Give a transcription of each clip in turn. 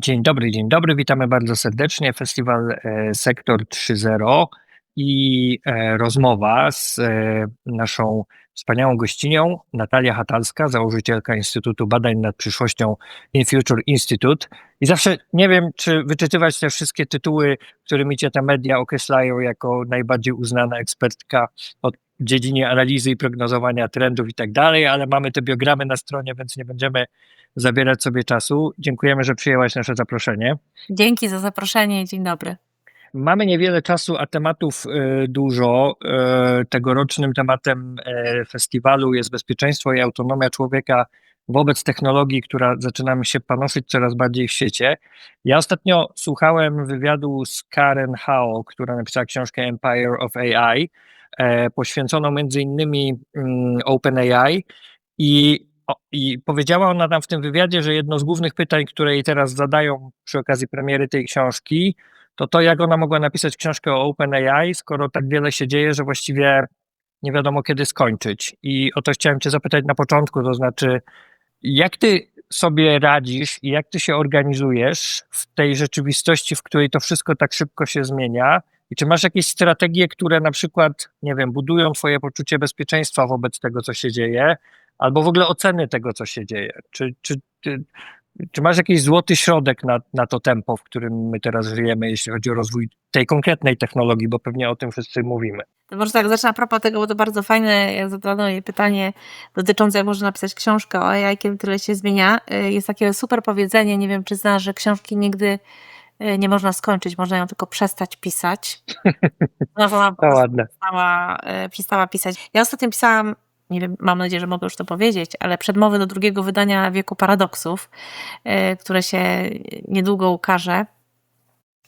Dzień dobry, dzień dobry. Witamy bardzo serdecznie. Festiwal e, Sektor 3.0 i e, rozmowa z e, naszą wspaniałą gościnią Natalia Hatalska, założycielka Instytutu Badań nad Przyszłością In Future Institute. I zawsze nie wiem, czy wyczytywać te wszystkie tytuły, którymi cię te media określają jako najbardziej uznana ekspertka od dziedzinie analizy i prognozowania trendów i tak dalej, ale mamy te biogramy na stronie, więc nie będziemy zabierać sobie czasu. Dziękujemy, że przyjęłaś nasze zaproszenie. Dzięki za zaproszenie. Dzień dobry. Mamy niewiele czasu, a tematów y, dużo. Y, tegorocznym tematem y, festiwalu jest bezpieczeństwo i autonomia człowieka wobec technologii, która zaczyna się panoszyć coraz bardziej w świecie. Ja ostatnio słuchałem wywiadu z Karen Hao, która napisała książkę Empire of AI, poświęconą między innymi mm, OpenAI i I powiedziała ona tam w tym wywiadzie, że jedno z głównych pytań, które jej teraz zadają przy okazji premiery tej książki, to to, jak ona mogła napisać książkę o OpenAI, skoro tak wiele się dzieje, że właściwie nie wiadomo kiedy skończyć. I o to chciałem Cię zapytać na początku, to znaczy, jak Ty sobie radzisz i jak Ty się organizujesz w tej rzeczywistości, w której to wszystko tak szybko się zmienia? I czy masz jakieś strategie, które na przykład, nie wiem, budują Twoje poczucie bezpieczeństwa wobec tego, co się dzieje, albo w ogóle oceny tego, co się dzieje? Czy, czy, czy, masz jakiś złoty środek na, na to tempo, w którym my teraz żyjemy, jeśli chodzi o rozwój tej konkretnej technologii, bo pewnie o tym wszyscy mówimy? To może tak, zacznę a propos tego, bo to bardzo fajne, jak zadano jej pytanie dotyczące, jak można napisać książkę o AI, kiedy tyle się zmienia. Y, jest takie super powiedzenie, nie wiem, czy znasz, że książki nigdy nie można skończyć, można ją tylko przestać pisać. No, ona to ładne. Przestała, y, przestała pisać. Ja ostatnio pisałam nie wiem, mam nadzieję, że mogę już to powiedzieć, ale przedmowy do drugiego wydania Wieku Paradoksów, e, które się niedługo ukaże.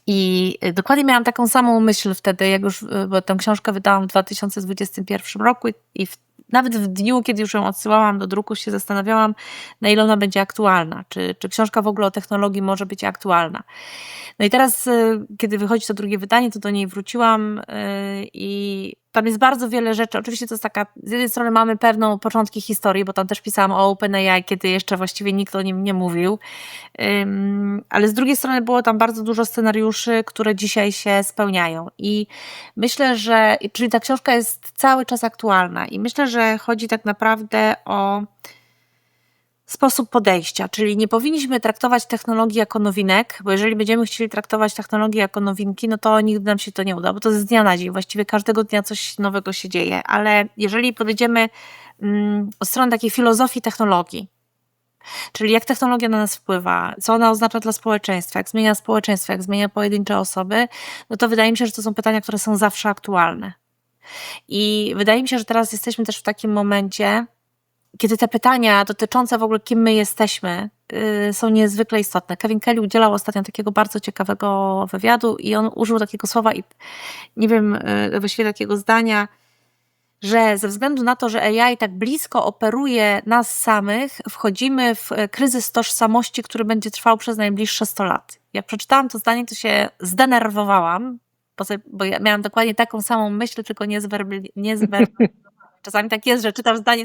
I dokładnie miałam taką samą myśl wtedy, jak już, bo tę książkę wydałam w 2021 roku i w, nawet w dniu, kiedy już ją odsyłałam do druku, się zastanawiałam, na ile ona będzie aktualna. Czy, czy książka w ogóle o technologii może być aktualna. No i teraz, e, kiedy wychodzi to drugie wydanie, to do niej wróciłam e, i tam jest bardzo wiele rzeczy. Oczywiście to jest taka, z jednej strony mamy pewną początki historii, bo tam też pisałam o OpenAI, kiedy jeszcze właściwie nikt o nim nie mówił, um, ale z drugiej strony było tam bardzo dużo scenariuszy, które dzisiaj się spełniają. I myślę, że, czyli ta książka jest cały czas aktualna. I myślę, że chodzi tak naprawdę o sposób podejścia, czyli nie powinniśmy traktować technologii jako nowinek, bo jeżeli będziemy chcieli traktować technologię jako nowinki, no to nigdy nam się to nie uda, bo to z dnia na dzień, właściwie każdego dnia coś nowego się dzieje, ale jeżeli podejdziemy mm, od strony takiej filozofii technologii, czyli jak technologia na nas wpływa, co ona oznacza dla społeczeństwa, jak zmienia społeczeństwo, jak zmienia pojedyncze osoby, no to wydaje mi się, że to są pytania, które są zawsze aktualne. I wydaje mi się, że teraz jesteśmy też w takim momencie, kiedy te pytania dotyczące w ogóle, kim my jesteśmy, yy, są niezwykle istotne. Kevin Kelly udzielał ostatnio takiego bardzo ciekawego wywiadu i on użył takiego słowa i nie wiem, yy, właściwie takiego zdania, że ze względu na to, że AI tak blisko operuje nas samych, wchodzimy w e, kryzys tożsamości, który będzie trwał przez najbliższe 100 lat. Jak przeczytałam to zdanie, to się zdenerwowałam, bo ja miałam dokładnie taką samą myśl, tylko niezwerbalizowaną Czasami tak jest, że czytam zdanie,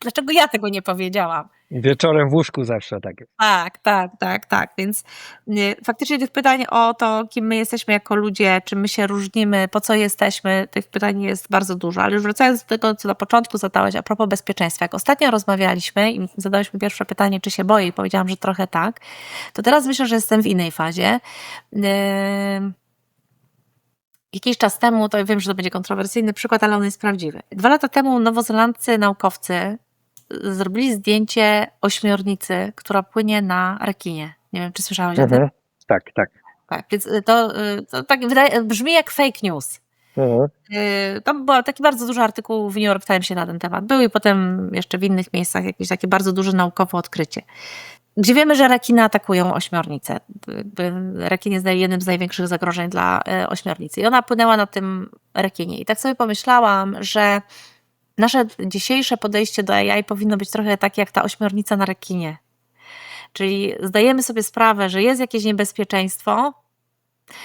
dlaczego ja tego nie powiedziałam? Wieczorem w łóżku zawsze tak jest. Tak, tak, tak, tak. Więc nie, faktycznie tych pytań o to, kim my jesteśmy jako ludzie, czym my się różnimy, po co jesteśmy, tych pytań jest bardzo dużo. Ale już wracając do tego, co na początku zadałeś a propos bezpieczeństwa. Jak ostatnio rozmawialiśmy i zadałyśmy pierwsze pytanie, czy się boję i powiedziałam, że trochę tak, to teraz myślę, że jestem w innej fazie. Yy Jakiś czas temu, to wiem, że to będzie kontrowersyjny przykład, ale on jest prawdziwy. Dwa lata temu nowozelandcy naukowcy zrobili zdjęcie ośmiornicy, która płynie na rekinie. Nie wiem, czy słyszałeś mhm. o tym? Mhm. Tak, tak. Tak, więc to, y, to tak wydaje, brzmi jak fake news. Mhm. Y, tam był taki bardzo duży artykuł w New York Timesie na ten temat. Był i potem jeszcze w innych miejscach jakieś takie bardzo duże naukowe odkrycie gdzie wiemy, że rekiny atakują ośmiornicę. Rekin jest jednym z największych zagrożeń dla e, ośmiornicy. I ona płynęła na tym rekinie. I tak sobie pomyślałam, że nasze dzisiejsze podejście do AI powinno być trochę takie jak ta ośmiornica na rekinie. Czyli zdajemy sobie sprawę, że jest jakieś niebezpieczeństwo,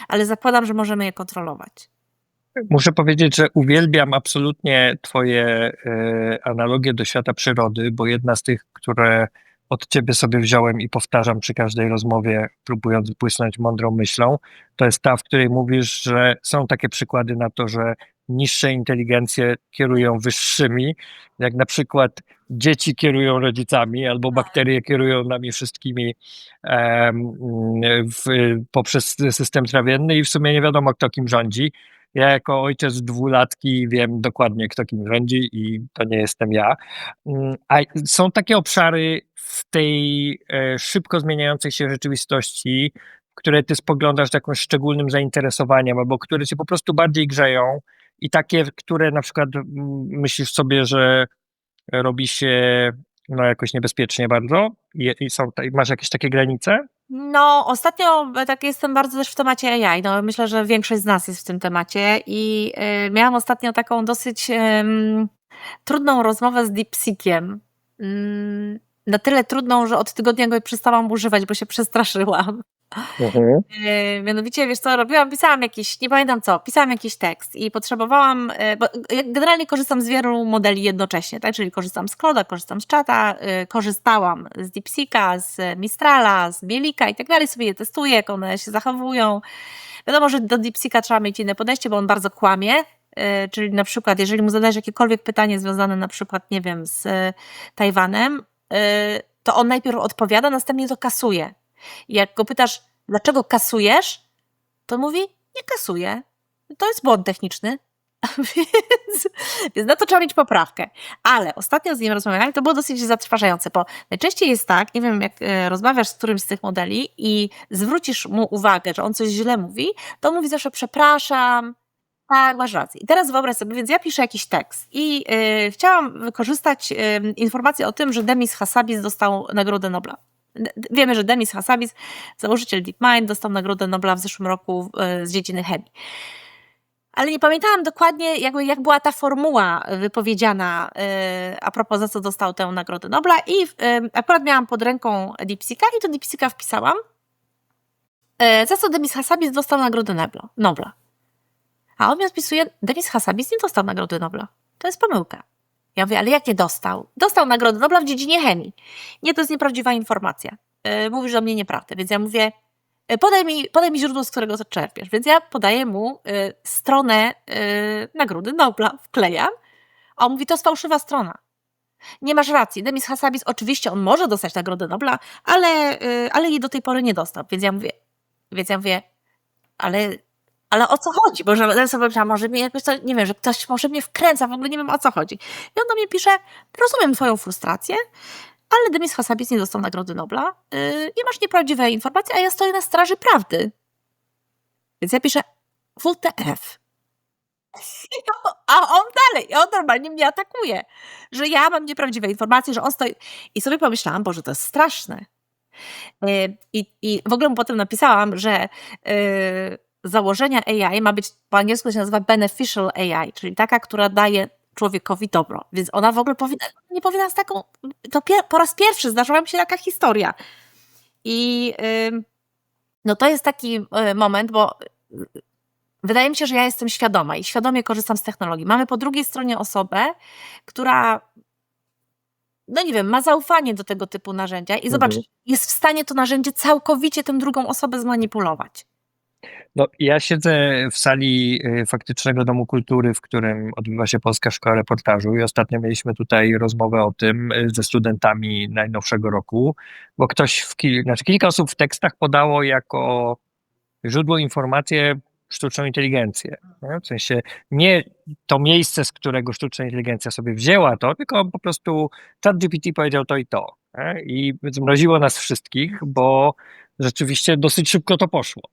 ale zakładam, że możemy je kontrolować. Muszę powiedzieć, że uwielbiam absolutnie Twoje e, analogie do świata przyrody, bo jedna z tych, które od ciebie sobie wziąłem i powtarzam przy każdej rozmowie, próbując błysnąć mądrą myślą, to jest ta, w której mówisz, że są takie przykłady na to, że niższe inteligencje kierują wyższymi, jak na przykład dzieci kierują rodzicami, albo bakterie kierują nami wszystkimi w, poprzez system trawienny i w sumie nie wiadomo, kto kim rządzi. Ja jako ojciec dwulatki wiem dokładnie, kto kim rządzi i to nie jestem ja. Mm, A są takie obszary w tej e, szybko zmieniającej się rzeczywistości, które ty spoglądasz z jakimś szczególnym zainteresowaniem, albo które cię po prostu bardziej grzeją i takie, które na przykład mm, myślisz sobie, że robi się no jakoś niebezpiecznie bardzo i, i są, masz jakieś takie granice? No, ostatnio e, tak jestem bardzo też w temacie AI. No, myślę, że większość z nas jest w tym temacie i y, miałam ostatnio taką dosyć ym, trudną rozmowę z DeepSeekiem. Ym, na tyle trudną, że od tygodnia go przestałam używać, bo się przestraszyłam. Yy, mianowicie, wiesz co, robiłam, pisałam jakiś, nie pamiętam co, pisałam jakiś tekst i potrzebowałam, yy, bo generalnie korzystam z wielu modeli jednocześnie, tak, czyli korzystam z Cloda, korzystam z Chata, yy, korzystałam z DeepSeeka, z Mistrala, z Bielika i tak dalej, sobie je testuję, jak one się zachowują. Wiadomo, że do DeepSeeka trzeba mieć inne podejście, bo on bardzo kłamie, czyli na przykład, jeżeli mu zadajesz jakiekolwiek pytanie związane na przykład, nie wiem, z Tajwanem, to on najpierw odpowiada, następnie to kasuje. I jak go pytasz, dlaczego kasujesz, to mówi, nie kasuję. To jest błąd techniczny. więc, więc na to trzeba mieć poprawkę. Ale ostatnio z nim rozmawiałem, to było dosyć zatrważające, bo najczęściej jest tak, nie wiem, jak e, rozmawiasz z którymś z tych modeli i zwrócisz mu uwagę, że on coś źle mówi, to mówi zawsze przepraszam, tak, masz rację. I teraz wyobraź sobie, więc ja piszę jakiś tekst i yy, chciałam wykorzystać yy, informację o tym, że Demis Hassabis dostał Nagrodę Nobla. Wiemy, że Demis Hassabis, założyciel DeepMind, dostał Nagrodę Nobla w zeszłym roku z dziedziny chemii. Ale nie pamiętałam dokładnie, jakby, jak była ta formuła wypowiedziana a propos, za co dostał tę Nagrodę Nobla i akurat miałam pod ręką DeepSeeka i do DeepSeeka wpisałam, za co Demis Hassabis dostał Nagrodę Nobla. A on mi odpisuje, Demis Hassabis nie dostał Nagrody Nobla. To jest pomyłka. Ja mówię, ale jak nie dostał? Dostał Nagrodę Nobla w dziedzinie chemii. Nie, to jest nieprawdziwa informacja. Yy, mówisz do mnie nieprawdę. Więc ja mówię, yy, podaj, mi, podaj mi źródło, z którego czerpiesz. Więc ja podaję mu yy, stronę yy, Nagrody Nobla, wklejam, a on mówi, to jest fałszywa strona. Nie masz racji. Demis Hassabis, oczywiście on może dostać Nagrodę Nobla, ale, ale jej do tej pory nie dostał. Więc ja mówię, więc ja mówię, ale ale o co chodzi? Bo że sobie myślałam, może mnie jakoś to, nie wiem, że ktoś może mnie wkręca, w ogóle nie wiem o co chodzi. I on do mnie pisze, rozumiem twoją frustrację, ale Demis Hassabis nie dostał Nagrody Nobla yy, i masz nieprawdziwe informacje, a ja stoję na straży prawdy. Więc ja piszę WTF. A on dalej, on normalnie mnie atakuje, że ja mam nieprawdziwe informacje, że on stoi. I sobie pomyślałam, Boże, to jest straszne. Yy, I, w ogóle mu potem napisałam, że yy, założenia AI ma być, po angielsku się nazywa beneficial AI, czyli taka, która daje człowiekowi dobro. Więc ona w ogóle powinna, nie powinna z taką, to pier, po raz pierwszy zdarzyła mi się taka historia. I yy, no to jest taki yy, moment, bo yy, wydaje mi się, że ja jestem świadoma i świadomie korzystam z technologii. Mamy po drugiej stronie osobę, która no nie wiem, ma zaufanie do tego typu narzędzia i zobacz, Mhm. jest w stanie to narzędzie całkowicie tę drugą osobę zmanipulować. No, ja siedzę w sali y, faktycznego Domu Kultury, w którym odbywa się Polska Szkoła Reportażu i ostatnio mieliśmy tutaj rozmowę o tym y, ze studentami najnowszego roku, bo ktoś, w kil, znaczy kilka osób w tekstach podało jako źródło informacje sztuczną inteligencję. nie? W sensie nie to miejsce, z którego sztuczna inteligencja sobie wzięła to, tylko po prostu ChatGPT powiedział to i to. nie? I zmroziło nas wszystkich, bo rzeczywiście dosyć szybko to poszło.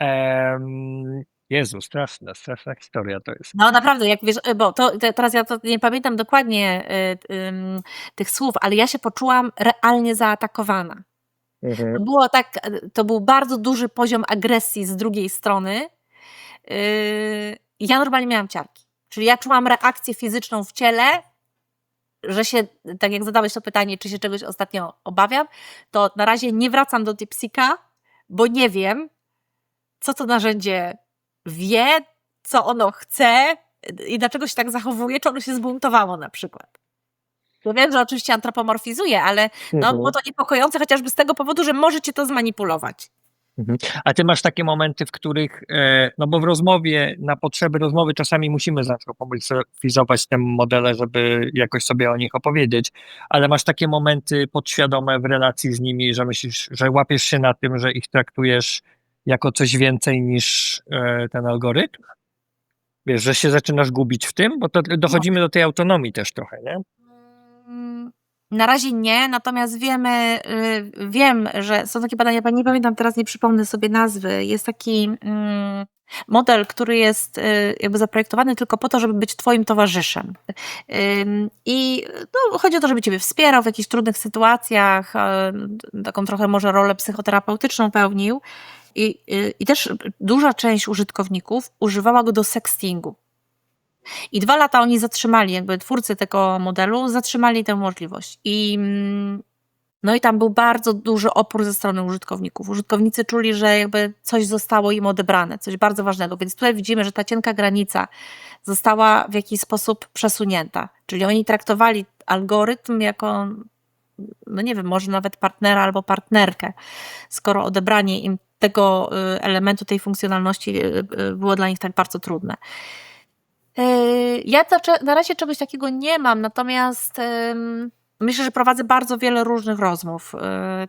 Em, Jezu, straszna, straszna historia to jest. No naprawdę, jak wiesz, bo to, te, teraz ja to nie pamiętam dokładnie y, ym, tych słów, ale ja się poczułam realnie zaatakowana. Mhm. To było tak, to był bardzo duży poziom agresji z drugiej strony. Yy, ja normalnie miałam ciarki. Czyli ja czułam reakcję fizyczną w ciele, że się, tak jak zadałeś to pytanie, czy się czegoś ostatnio obawiam, to na razie nie wracam do Dipsika, bo nie wiem, co to narzędzie wie, co ono chce i dlaczego się tak zachowuje, czy ono się zbuntowało na przykład. Ja wiem, że oczywiście antropomorfizuję, ale no, Mhm. było to niepokojące chociażby z tego powodu, że może cię to zmanipulować. A ty masz takie momenty, w których, e, no bo w rozmowie, na potrzeby rozmowy czasami musimy zantropomorfizować te modele, żeby jakoś sobie o nich opowiedzieć, ale masz takie momenty podświadome w relacji z nimi, że myślisz, że łapiesz się na tym, że ich traktujesz jako coś więcej niż e, ten algorytm? Wiesz, że się zaczynasz gubić w tym, bo to dochodzimy do tej autonomii też trochę, nie? Mm, Na razie nie, natomiast wiemy, y, wiem, że są takie badania, nie pamiętam teraz, nie przypomnę sobie nazwy. Jest taki mm, model, który jest y, jakby zaprojektowany tylko po to, żeby być twoim towarzyszem. I no, chodzi o to, żeby ciebie wspierał w jakichś trudnych sytuacjach, taką trochę może rolę psychoterapeutyczną pełnił. I, y, I też duża część użytkowników używała go do sextingu. I dwa lata oni zatrzymali, jakby twórcy tego modelu zatrzymali tę możliwość. I, mm, no i tam był bardzo duży opór ze strony użytkowników. Użytkownicy czuli, że jakby coś zostało im odebrane, coś bardzo ważnego. Więc tutaj widzimy, że ta cienka granica została w jakiś sposób przesunięta. Czyli oni traktowali algorytm jako, no nie wiem, może nawet partnera albo partnerkę, skoro odebranie im tego y, elementu, tej funkcjonalności y, y, było dla nich tak bardzo trudne. Ja na razie czegoś takiego nie mam, natomiast myślę, że prowadzę bardzo wiele różnych rozmów.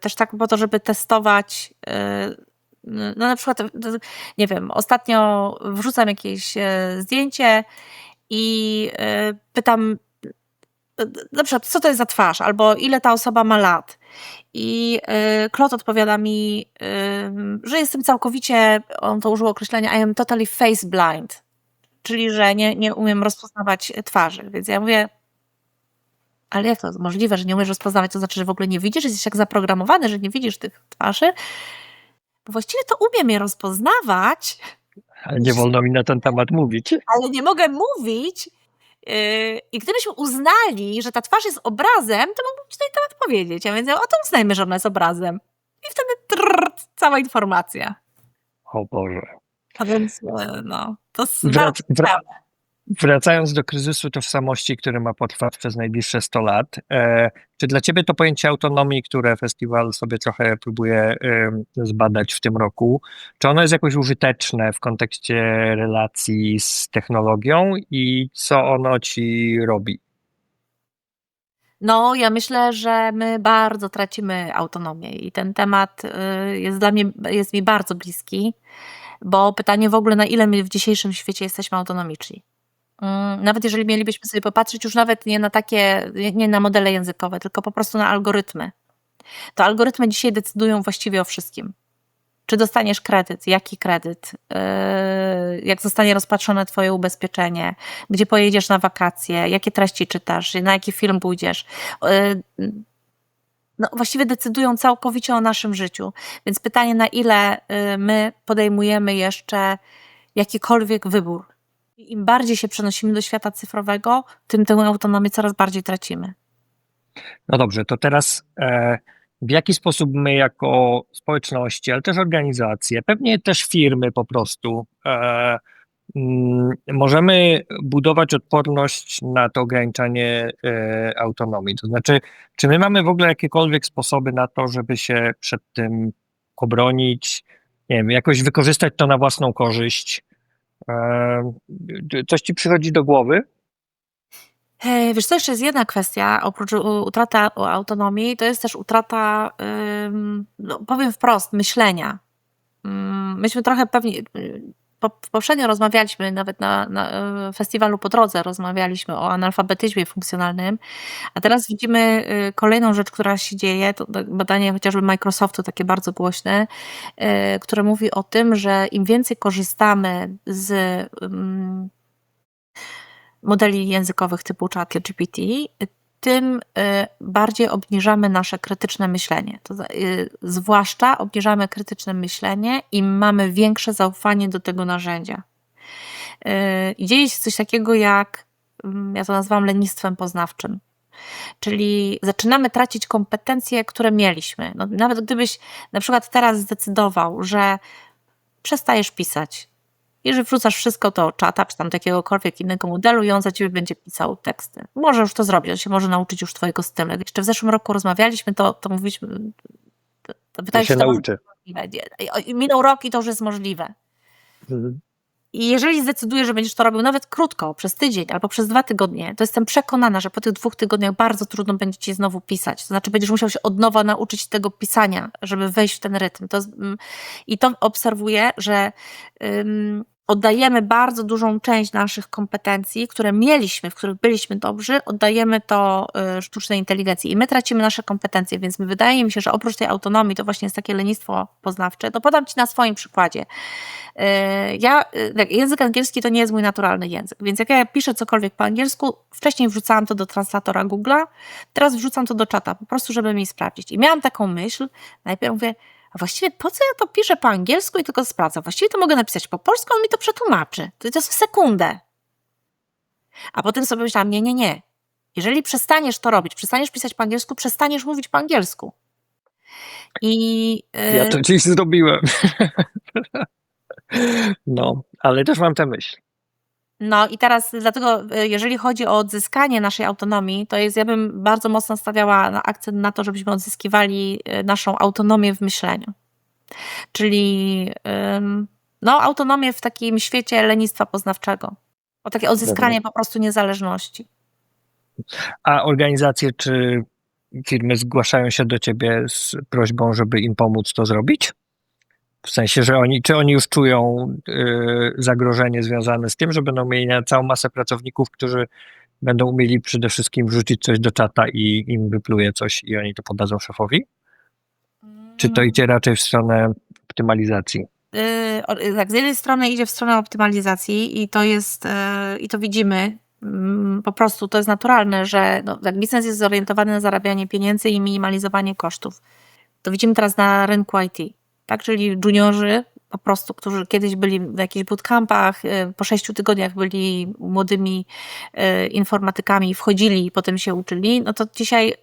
Też tak po to, żeby testować. No na przykład, nie wiem, ostatnio wrzucam jakieś zdjęcie i pytam na przykład, co to jest za twarz, albo ile ta osoba ma lat. I yy, Klot odpowiada mi, yy, że jestem całkowicie, on to użył określenia, I am totally face blind czyli że nie, nie umiem rozpoznawać twarzy. Więc ja mówię, ale jak to jest możliwe, że nie umiesz rozpoznawać, to znaczy, że w ogóle nie widzisz, jesteś tak zaprogramowany, że nie widzisz tych twarzy? Bo właściwie to umiem je rozpoznawać, Ale nie wolno mi na ten temat mówić. ale nie mogę mówić. Yy, I gdybyśmy uznali, że ta twarz jest obrazem, to mógłbym ci ten temat powiedzieć. A więc o to uznajmy, że ona jest obrazem. I wtedy trrr, cała informacja. O Boże. A więc e, no, to jest Wrac- bardzo wra- ciekawe. Wracając do kryzysu tożsamości, który ma potrwać przez najbliższe 100 lat, e, czy dla Ciebie to pojęcie autonomii, które festiwal sobie trochę próbuje zbadać w tym roku, czy ono jest jakoś użyteczne w kontekście relacji z technologią i co ono Ci robi? No, ja myślę, że my bardzo tracimy autonomię i ten temat y, jest dla mnie, jest mi bardzo bliski, bo pytanie w ogóle, na ile my w dzisiejszym świecie jesteśmy autonomiczni. Mm, Nawet jeżeli mielibyśmy sobie popatrzeć już nawet nie na takie, nie- na modele językowe, tylko po prostu na algorytmy. To algorytmy dzisiaj decydują właściwie o wszystkim. Czy dostaniesz kredyt, jaki kredyt, yy, jak zostanie rozpatrzone Twoje ubezpieczenie, gdzie pojedziesz na wakacje, jakie treści czytasz, na jaki film pójdziesz. Yy, No, właściwie decydują całkowicie o naszym życiu. Więc pytanie, na ile yy, my podejmujemy jeszcze jakikolwiek wybór. Im bardziej się przenosimy do świata cyfrowego, tym tę autonomię coraz bardziej tracimy. No dobrze, to teraz e, w jaki sposób my jako społeczności, ale też organizacje, pewnie też firmy po prostu, e, mm, możemy budować odporność na to ograniczanie e, autonomii? To znaczy, czy my mamy w ogóle jakiekolwiek sposoby na to, żeby się przed tym obronić, nie wiem, jakoś wykorzystać to na własną korzyść? E, coś ci przychodzi do głowy? Hej, Wiesz, to jeszcze jest jedna kwestia, oprócz u- utrata autonomii, to jest też utrata, no, powiem wprost, myślenia. Ym, Myśmy trochę pewnie, poprzednio rozmawialiśmy, nawet na, na y, festiwalu po drodze rozmawialiśmy o analfabetyzmie funkcjonalnym, a teraz widzimy y, kolejną rzecz, która się dzieje, to to badanie chociażby Microsoftu, takie bardzo głośne, y, które mówi o tym, że im więcej korzystamy z ym, modeli językowych typu ChatGPT, tym y, bardziej obniżamy nasze krytyczne myślenie. To, y, zwłaszcza obniżamy krytyczne myślenie i mamy większe zaufanie do tego narzędzia. Y, I dzieje się coś takiego jak, mm, ja to nazywam lenistwem poznawczym. Czyli zaczynamy tracić kompetencje, które mieliśmy. No, nawet gdybyś na przykład teraz zdecydował, że przestajesz pisać, I że wrzucasz wszystko do czata, czy tam jakiegokolwiek innego modelu i on za ciebie będzie pisał teksty. Może już to zrobić, on się może nauczyć już twojego stylu. Jeszcze w zeszłym roku rozmawialiśmy, to, to mówiliśmy, to, to To się to nauczy. możliwe. Minął rok i to już jest możliwe. Mhm. I jeżeli zdecydujesz, że będziesz to robił nawet krótko, przez tydzień albo przez dwa tygodnie, to jestem przekonana, że po tych dwóch tygodniach bardzo trudno będzie ci znowu pisać. To znaczy, będziesz musiał się od nowa nauczyć tego pisania, żeby wejść w ten rytm. To, mm, I to obserwuję, że ym, oddajemy bardzo dużą część naszych kompetencji, które mieliśmy, w których byliśmy dobrzy, oddajemy to y, sztucznej inteligencji i my tracimy nasze kompetencje, więc wydaje mi się, że oprócz tej autonomii to właśnie jest takie lenistwo poznawcze. To podam Ci na swoim przykładzie. Y, Ja, y, tak, język angielski to nie jest mój naturalny język, więc jak ja piszę cokolwiek po angielsku, wcześniej wrzucałam to do translatora Google'a, teraz wrzucam to do czata, po prostu, żeby mi sprawdzić. I miałam taką myśl, najpierw mówię, a właściwie po co ja to piszę po angielsku i tylko sprawdzam? Właściwie to mogę napisać po polsku, on mi to przetłumaczy. To jest w sekundę. A potem sobie myślałam, nie, nie, nie. Jeżeli przestaniesz to robić, przestaniesz pisać po angielsku, przestaniesz mówić po angielsku. I y, Ja to dziś zrobiłem. No, ale też mam tę myśl. No i teraz dlatego, y, jeżeli chodzi o odzyskanie naszej autonomii, to jest, ja bym bardzo mocno stawiała na akcent na to, żebyśmy odzyskiwali y, naszą autonomię w myśleniu. Czyli no, autonomię w takim świecie lenistwa poznawczego. O takie odzyskanie po prostu niezależności. A organizacje czy firmy zgłaszają się do ciebie z prośbą, żeby im pomóc to zrobić? W sensie, że oni, czy oni już czują y, zagrożenie związane z tym, że będą mieli całą masę pracowników, którzy będą umieli przede wszystkim wrzucić coś do czata i im wypluje coś i oni to podadzą szefowi? Czy to idzie raczej w stronę optymalizacji? Yy, tak, z jednej strony idzie w stronę optymalizacji i to jest, yy, i to widzimy, mm, po prostu to jest naturalne, że no, biznes jest zorientowany na zarabianie pieniędzy i minimalizowanie kosztów. To widzimy teraz na rynku IT, tak, czyli juniorzy po prostu, którzy kiedyś byli w jakichś bootcampach, yy, po sześciu tygodniach byli młodymi yy, informatykami, wchodzili i potem się uczyli, no to dzisiaj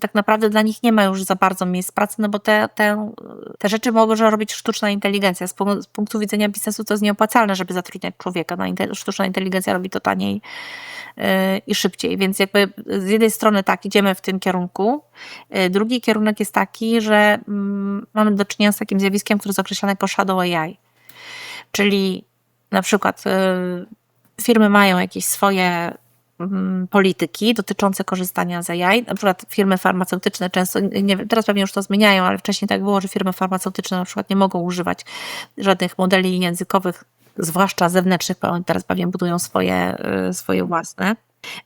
tak naprawdę dla nich nie ma już za bardzo miejsc pracy, no bo te, te, te rzeczy może robić sztuczna inteligencja. Z, z punktu widzenia biznesu to jest nieopłacalne, żeby zatrudniać człowieka. No, inte- sztuczna inteligencja robi to taniej yy, i szybciej. Więc jakby z jednej strony tak, idziemy w tym kierunku. Yy, drugi kierunek jest taki, że mm, mamy do czynienia z takim zjawiskiem, które jest określane jako shadow AI. Czyli na przykład yy, firmy mają jakieś swoje polityki dotyczące korzystania z AI. Na przykład firmy farmaceutyczne często, nie teraz pewnie już to zmieniają, ale wcześniej tak było, że firmy farmaceutyczne na przykład nie mogą używać żadnych modeli językowych, zwłaszcza zewnętrznych, bo teraz pewnie budują swoje, y, swoje własne.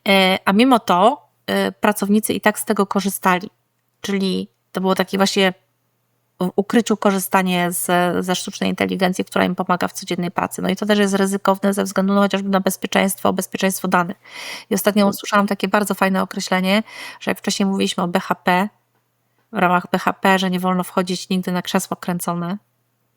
E, A mimo to y, pracownicy i tak z tego korzystali. Czyli to było takie właśnie w ukryciu korzystanie z, ze sztucznej inteligencji, która im pomaga w codziennej pracy. No i to też jest ryzykowne ze względu no, chociażby na bezpieczeństwo, bezpieczeństwo danych. I ostatnio usłyszałam takie bardzo fajne określenie, że jak wcześniej mówiliśmy o BHP, w ramach BHP, że nie wolno wchodzić nigdy na krzesło kręcone,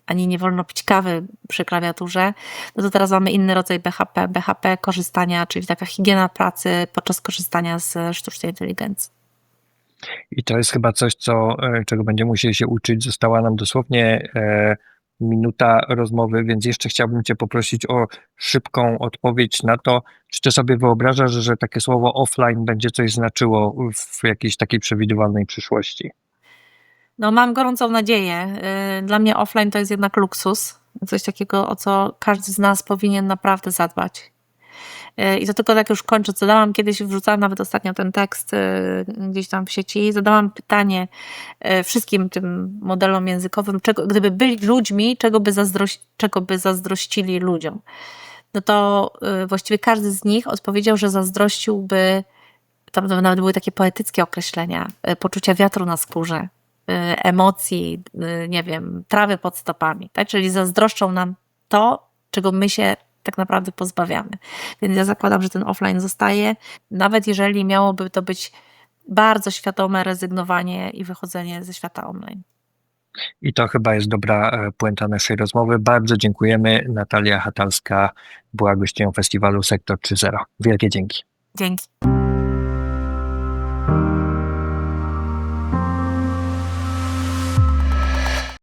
ani nie wolno pić kawy przy klawiaturze, no to teraz mamy inny rodzaj BHP, BHP korzystania, czyli taka higiena pracy podczas korzystania z sztucznej inteligencji. I to jest chyba coś, co, e, czego będziemy musieli się uczyć. Została nam dosłownie e, minuta rozmowy, więc jeszcze chciałbym Cię poprosić o szybką odpowiedź na to, czy Ty sobie wyobrażasz, że takie słowo offline będzie coś znaczyło w jakiejś takiej przewidywalnej przyszłości? No, mam gorącą nadzieję. Yy, Dla mnie offline to jest jednak luksus. Coś takiego, o co każdy z nas powinien naprawdę zadbać. I to tylko tak już kończąc, zadałam kiedyś, wrzucałam nawet ostatnio ten tekst yy, gdzieś tam w sieci, zadałam pytanie yy, wszystkim tym modelom językowym, czego, gdyby byli ludźmi, czego by, zazdroś, czego by zazdrościli ludziom. No to yy, właściwie każdy z nich odpowiedział, że zazdrościłby, tam nawet były takie poetyckie określenia, poczucia wiatru na skórze, y, emocji, y, nie wiem, trawy pod stopami, tak? Czyli zazdroszczą nam to, czego my się tak naprawdę pozbawiamy. Więc ja zakładam, że ten offline zostaje, nawet jeżeli miałoby to być bardzo świadome rezygnowanie i wychodzenie ze świata online. I to chyba jest dobra e, puenta naszej rozmowy. Bardzo dziękujemy. Natalia Hatalska była gościnią festiwalu Sektor 3.0. Wielkie dzięki. Dzięki.